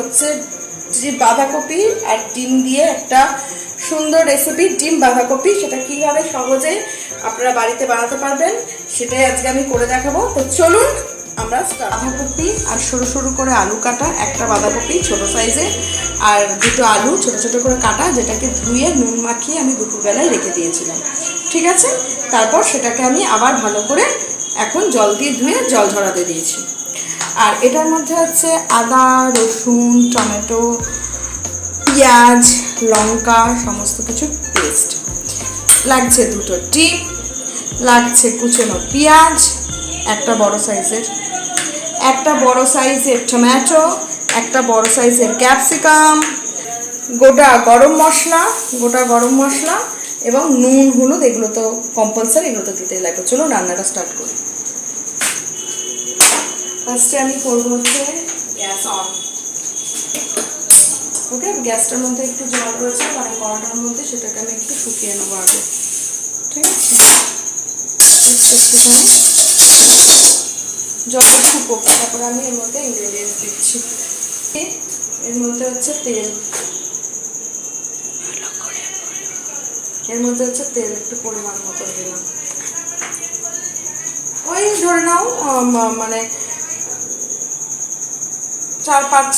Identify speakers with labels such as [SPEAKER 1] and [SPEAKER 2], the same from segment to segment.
[SPEAKER 1] হচ্ছে যে বাঁধাকপি আর ডিম দিয়ে একটা সুন্দর রেসিপি ডিম বাঁধাকপি। সেটা কীভাবে সহজে আপনারা বাড়িতে বানাতে পারবেন, সেটাই আজকে আমি করে দেখাবো। তো চলুন, আমরা বাঁধাকপি আর সরু সরু করে আলু কাটা, একটা বাঁধাকপি ছোট সাইজে আর দুটো আলু ছোট ছোট করে কাটা, যেটাকে ধুয়ে নুন মাখিয়ে আমি দুপুরবেলায় রেখে দিয়েছিলাম। ঠিক আছে? তারপর সেটাকে আমি আবার ভালো করে এখন জল দিয়ে ধুয়ে জল ঝরাতে দিয়েছি। আর এটার মধ্যে হচ্ছে আদা, রসুন, টমেটো, পেঁয়াজ, লঙ্কা, সমস্ত কিছু পেস্ট লাগছে দুটো ডিম লাগছে কুচনো পেঁয়াজ, একটা বড় সাইজের, একটা বড় সাইজের টমেটো, একটা বড় সাইজের ক্যাপসিকাম, গোটা গরম মশলা, গোটা গরম মশলা এবং নুন, হলুদ, এগুলো তো কম্পালসারি এগুলো তো দিতেই লাগবে। চলো রান্নাটা স্টার্ট করি। ফার্স্টে আমি করব হচ্ছে গ্যাস অন ওকে গ্যাসটার মধ্যে একটু জল রয়েছে মানে কড়াটার মধ্যে সেটাকে আমি একটু শুকিয়ে নেব আগে। ঠিক আছে? একটু একটুখানি। জলটা শুকোক তারপরে আমি এর মধ্যে ইনগ্রেডিয়েন্টস দিচ্ছি। এর মধ্যে হচ্ছে তেল। এর মধ্যে হচ্ছে তেল একটু পরিমাণ মতো দিলাম। ওই ধরে নাও মানে চার পাঁচ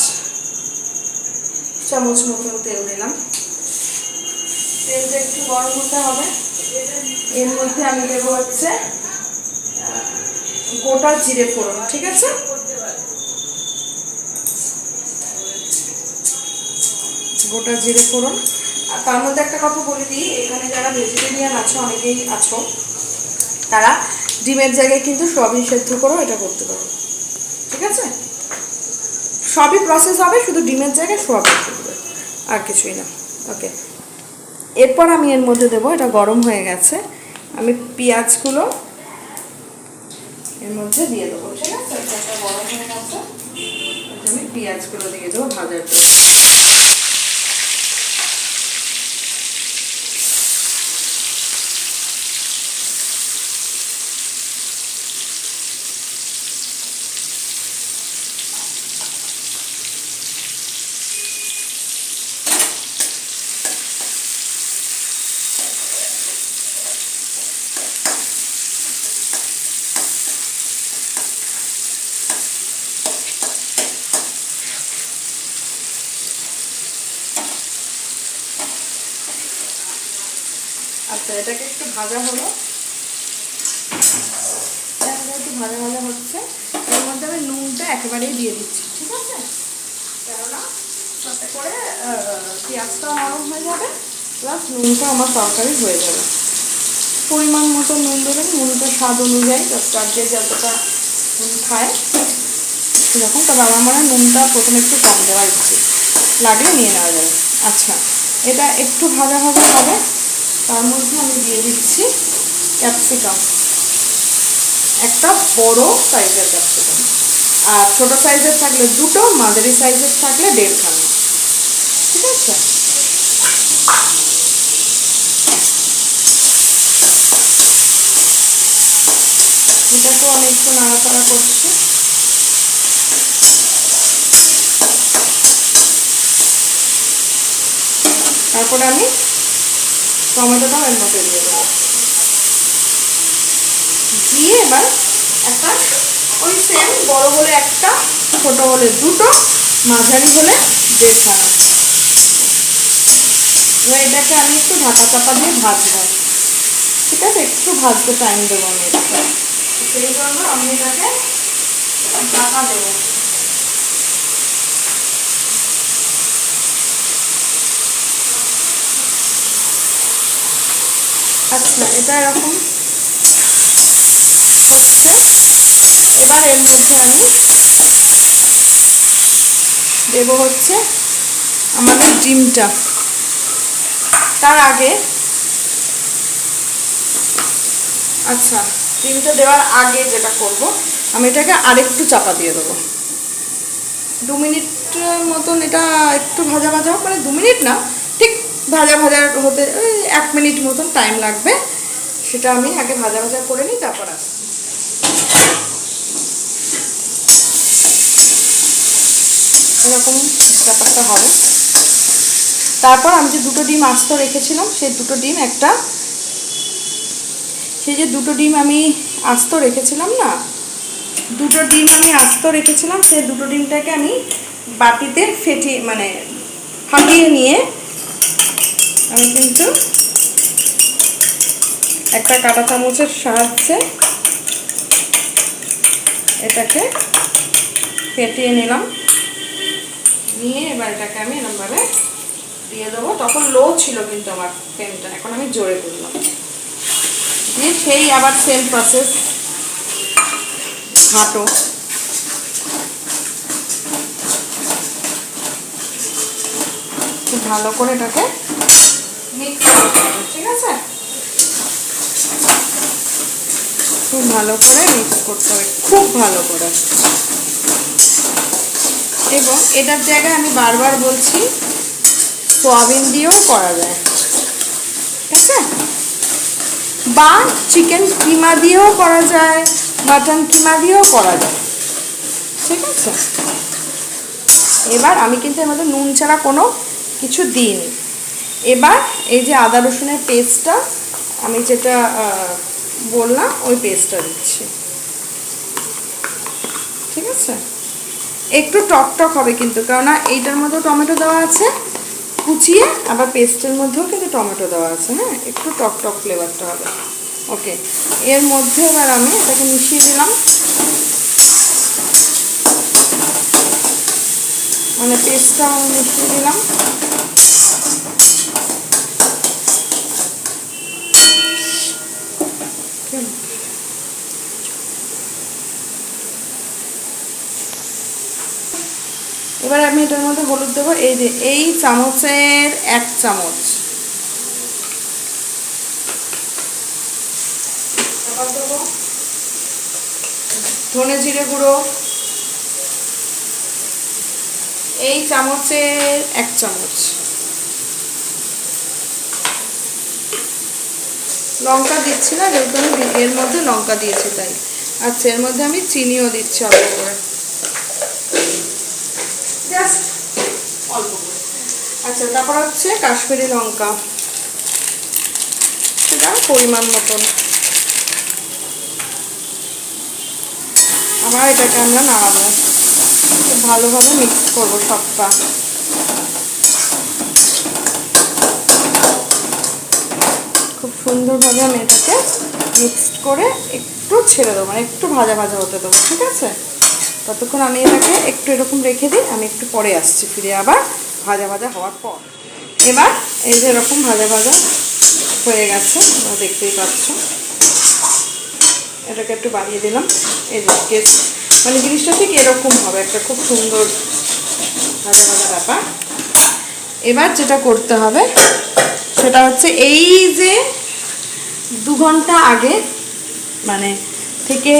[SPEAKER 1] চামচ মতন তেল দিলাম। তেলটা একটু গরম হতে হবে। এর মধ্যে আমি দেবো হচ্ছে গোটা জিরে ফোড়ন, ঠিক আছে? গোটা জিরে ফোড়ন। আর তার মধ্যে একটা কথা বলে দিই, এখানে যারা ভেজিটেরিয়ান আছো, অনেকেই আছো, তারা ডিমের জায়গায় কিন্তু সবই সেদ্ধ করেও এটা করতে পারো। ঠিক আছে? সবই প্রসেস হবে, শুধু ডিমের জায়গায় সব করবে আর কিছুই না। ওকে এরপর আমি এর মধ্যে দেবো, এটা গরম হয়ে গেছে। আমি পেঁয়াজগুলো এর মধ্যে দিয়ে দেবো, ঠিক আছে? গরম হয়ে গেছে। আমি পেঁয়াজগুলো দিয়ে দেবো ভাজার জন্য। আচ্ছা এটাকে একটু ভাজা হলো। একটু ভাজা ভাজা হচ্ছে। এর মধ্যে আমি নুনটা একেবারেই দিয়ে দিচ্ছি, ঠিক আছে? কেননা তাতে করে পেঁয়াজটা নরম হয়ে যাবে প্লাস নুনটা আমার তরকারি হয়ে যাবে। পরিমাণ মতো নুন দেবেন নুনটা স্বাদ অনুযায়ী যার যে যতটা নুন খায়, সেরকম। তবে আমার মনে হয় নুনটা প্রথমে একটু কম দেওয়া উচিত। লাগলে নিয়ে নেওয়া যাবে। আচ্ছা এটা একটু ভাজা ভাজা হবে। তার মধ্যে আমি দিয়ে দিচ্ছি ক্যাপসিকাম একটা বড় সাইজের ক্যাপসিকাম আর ছোট সাইজের থাকলে দুটো, মাঝারি সাইজের থাকলে দেড়খানা। ঠিক আছে? এটাকেও আমি একটু নাড়াচাড়া করছি। তারপরে আমি টমেটোটাও এর মধ্যে দিয়ে দেবো। দিয়ে এবার একটা ওই সেম বড় হলে একটা, ছোট হলে দুটো, মাঝারি হলে দেড়খানা এবার এটাকে আমি একটু ঢাকা চাপা দিয়ে ভাজবো। ঠিক আছে? একটু ভাজতে টাইম দেবো আমি সেই জন্য আমি এটাকে ঢাকা দেবো। আচ্ছা এটা এরকম হচ্ছে। এবার এর মধ্যে আমি দেব হচ্ছে আমাদের ডিমটা। তার আগে আচ্ছা ডিমটা দেওয়ার আগে যেটা করব, আমি এটাকে আরেকটু চাপা দিয়ে দেবো। দু মিনিট মতন এটা একটু ভাজা ভাজা মানে দু মিনিট না, ঠিক ভাজা ভাজা হতে এক মিনিট মতন টাইম লাগবে। সেটা আমি আগে ভাজা ভাজা করে নিই, তারপর আসছি। এরকম ব্যাপারটা হবে। তারপর আমি যে দুটো ডিম আস্ত রেখেছিলাম, সেই দুটো ডিম একটা সেই যে দুটো ডিম আমি আস্ত রেখেছিলাম না, দুটো ডিম আমি আস্ত রেখেছিলাম, সেই দুটো ডিমটাকে আমি বাটিতে ফেটিয়ে মানে ফাটিয়ে নিয়ে আমি কিন্তু একটা কাঁটা চামচের সাহায্যে এটাকে ফেটিয়ে নিলাম। নিয়ে এবার এটাকে আমি এরমভাবে দিয়ে দেবো। তখন লো ছিল কিন্তু আমার ফ্লেমটা এখন আমি জোরে করলাম দিয়ে সেই আবার সেম প্রসেস ঘাটো। ভালো করে এটাকে ঠিক আছে? খুব ভালো করে মিক্স করতে হবে, খুব ভালো করে। এবং এটার জায়গায় আমি বারবার বলছি, সোয়াবিন দিয়েও করা যায়। ঠিক আছে? বা চিকেন কিমা দিয়েও করা যায় মাটন কিমা দিয়েও করা যায়। ঠিক আছে? এবার আমি কিন্তু মধ্যে নুন ছাড়া কোনো কিছু দিইনি। এবার এই যে আদা রসুনের পেস্টটা, আমি যেটা বললাম, ওই পেস্টটা দিচ্ছি। ঠিক আছে? একটু টক টক হবে কিন্তু, কেননা এইটার মধ্যেও টমেটো দেওয়া আছে, কুচিয়ে আবার পেস্টের মধ্যেও কিন্তু টমেটো দেওয়া আছে হ্যাঁ? একটু টক টক ফ্লেভারটা হবে। ওকে এর মধ্যে এবার আমি এটাকে মিশিয়ে দিলাম। মানে পেস্টটা আমি মিশিয়ে দিলাম। এবার আমি এটার মধ্যে হলুদ দেবো। এই যে এই চামচের এক চামচ। ধনে জিরে গুঁড়ো। এই চামচের এক চামচ। লঙ্কা দিচ্ছি না, যেহেতু আমি এর মধ্যে লঙ্কা দিয়েছি তাই। আচ্ছা এর মধ্যে আমি চিনিও দিচ্ছি অল্প করে। অল্প করে। আচ্ছা তারপর হচ্ছে কাশ্মীরি লঙ্কা। সেটা পরিমাণ মতন। আমার এটাকে আমরা নাড়াবো। ভালোভাবে মিক্স করব সবটা। খুব সুন্দরভাবে আমি এটাকে মিক্সড করে একটু ছেড়ে দেবো মানে একটু ভাজা ভাজা হতে দেবো, ঠিক আছে? ততক্ষণ আমি এটাকে একটু এরকম রেখে দিই, আমি একটু পরে আসছি ফিরে আবার ভাজা ভাজা হওয়ার পর। এবার এই যে এরকম ভাজা ভাজা হয়ে গেছে দেখতেই পাচ্ছ। এটাকে একটু বাড়িয়ে দিলাম, এই যে কেস মানে জিনিসটা ঠিক এরকম হবে, একটা খুব সুন্দর ভাজা ব্যাপার। এবার যেটা করতে হবে, সেটা হচ্ছে এই যে দু ঘণ্টা আগে মানে থেকে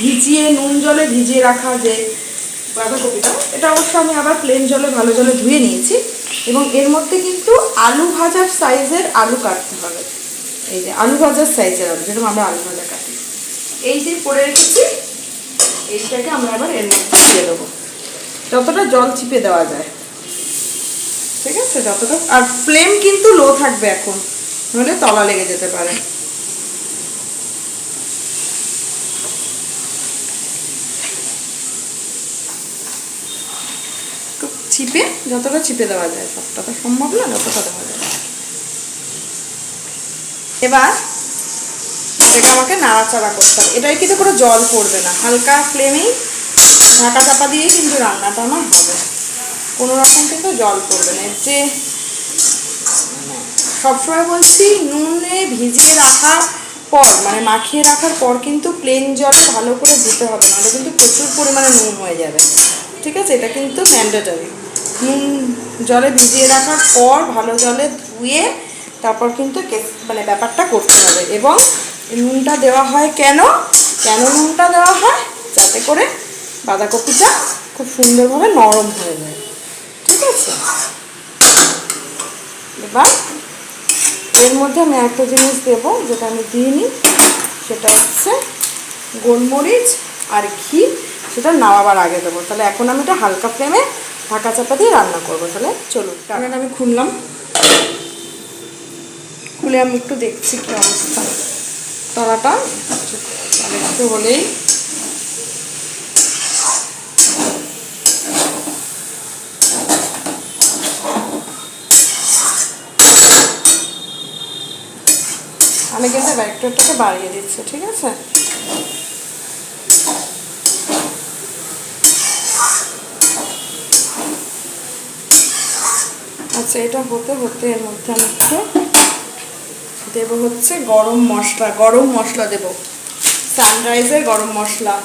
[SPEAKER 1] ভিজিয়ে, নুন জলে ভিজিয়ে রাখা যে বাঁধাকপিটা, এটা অবশ্য আমি আবার প্লেন জলে, ভালো জলে ধুয়ে নিয়েছি। এবং এর মধ্যে কিন্তু আলু ভাজার সাইজের আলু কাটতে হবে। এই যে আলু ভাজার সাইজের আলু, যেরকম আমরা আলু ভাজা কাটি। এই যে করে রেখেছি এইটাকে আমরা আবার এর মধ্যে দিয়ে দেবো। যতটা জল চিপে দেওয়া যায়। ঠিক আছে? যতটা আর ফ্লেম কিন্তু লো থাকবে এখন। নইলে তলা লেগে যেতে পারে। চিপে যতটা চিপে দেওয়া যায় সবটা তো সম্ভব না, যতটা দেওয়া যায়। এবার এটাকে আমাকে নাড়াচাড়া করতে হবে। এটাই কিন্তু কোনো জল পড়বে না। হালকা ফ্লেমেই ঢাকা চাপা দিয়েই কিন্তু রান্নাটা আমার হবে। কোনো রকম কিন্তু জল পড়বে না। যে সবসময় বলছি, নুনে ভিজিয়ে রাখার পর মানে মাখিয়ে রাখার পর কিন্তু প্লেন জলে ভালো করে ধুতে হবে, নাহলে কিন্তু প্রচুর পরিমাণে নুন হয়ে যাবে। ঠিক আছে? এটা কিন্তু ম্যান্ডেটরি নুন জলে ভিজিয়ে রাখার পর ভালো জলে ধুয়ে তারপর কিন্তু মানে ব্যাপারটা করতে হবে এবং নুনটা দেওয়া হয় কেন? কেন নুনটা দেওয়া হয়? যাতে করে বাঁধাকপিটা খুব সুন্দরভাবে নরম হয়ে যায়। ঠিক আছে? এবার এর মধ্যে আমি একটা জিনিস দেবো, যেটা আমি দিইনি। সেটা হচ্ছে গোলমরিচ আর ঘি। সেটা নামাবার আগে দেবো। তাহলে এখন আমি এটা হালকা ফ্লেমে ঢাকা চাপা দিয়ে রান্না করব। তাহলে চলুন রান্নাটা আমি খুললাম। খুলে আমি একটু দেখছি কি অবস্থা। তলাটা একটু হলেই আমি কিন্তু ব্যাকটারটাকে বাড়িয়ে দিচ্ছি, ঠিক আছে? আচ্ছা এটা হতে হতে এর মধ্যে আমি দেবো হচ্ছে গরম মশলা গরম মশলা দেবো। সানরাইজের গরম মশলা।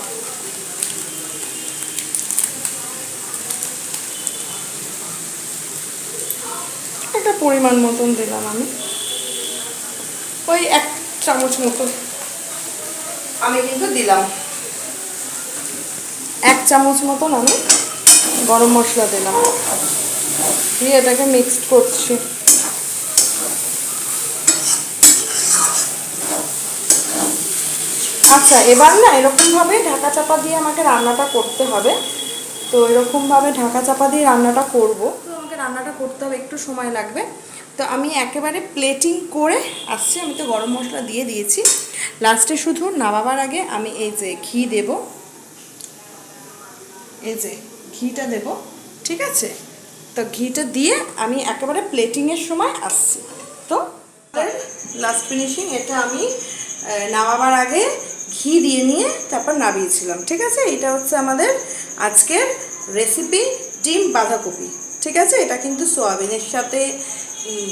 [SPEAKER 1] একটা পরিমাণ মতন দিলাম আমি। ওই এক চামচ মতো। আমি কিন্তু দিলাম। এক চামচ মতন আমি গরম মশলা দিলাম। দিয়ে এটাকে মিক্সড করছি। আচ্ছা এবার না এরকমভাবে ঢাকা চাপা দিয়ে আমাকে রান্নাটা করতে হবে। তো এরকমভাবে ঢাকা চাপা দিয়ে রান্নাটা করব। তো আমাকে রান্নাটা করতে হবে, একটু সময় লাগবে। তো আমি একেবারে প্লেটিং করে আসছি, আমি তো গরম মশলা দিয়ে দিয়েছি। লাস্টে শুধু নামাবার আগে আমি এই যে ঘি দেব। এই যে ঘিটা দেব, ঠিক আছে? তো ঘিটা দিয়ে আমি একেবারে প্লেটিংয়ের সময় আসছি। তো লাস্ট ফিনিশিং এটা আমি নামাবার আগে ঘি দিয়ে নিয়ে তারপর নামিয়েছিলাম, ঠিক আছে? এটা হচ্ছে আমাদের আজকের রেসিপি ডিম বাঁধাকপি, ঠিক আছে? এটা কিন্তু সোয়াবিনের সাথে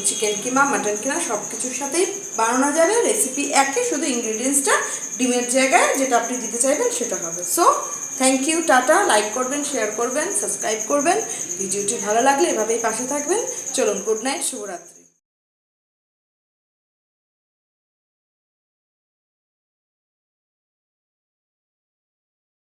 [SPEAKER 1] চিকেন কিমা মাটন কিমা সব কিছুর সাথেই বানানো যাবে। রেসিপি একই শুধু ইনগ্রিডিয়েন্টসটা ডিমের জায়গায় যেটা আপনি দিতে চাইবেন সেটা হবে। So thank you tata. Like করবেন শেয়ার করবেন সাবস্ক্রাইব করবেন। ভিডিওটি ভালো লাগলে এভাবেই পাশে থাকবেন। চলুন গুড নাইট শুভরাত্রি।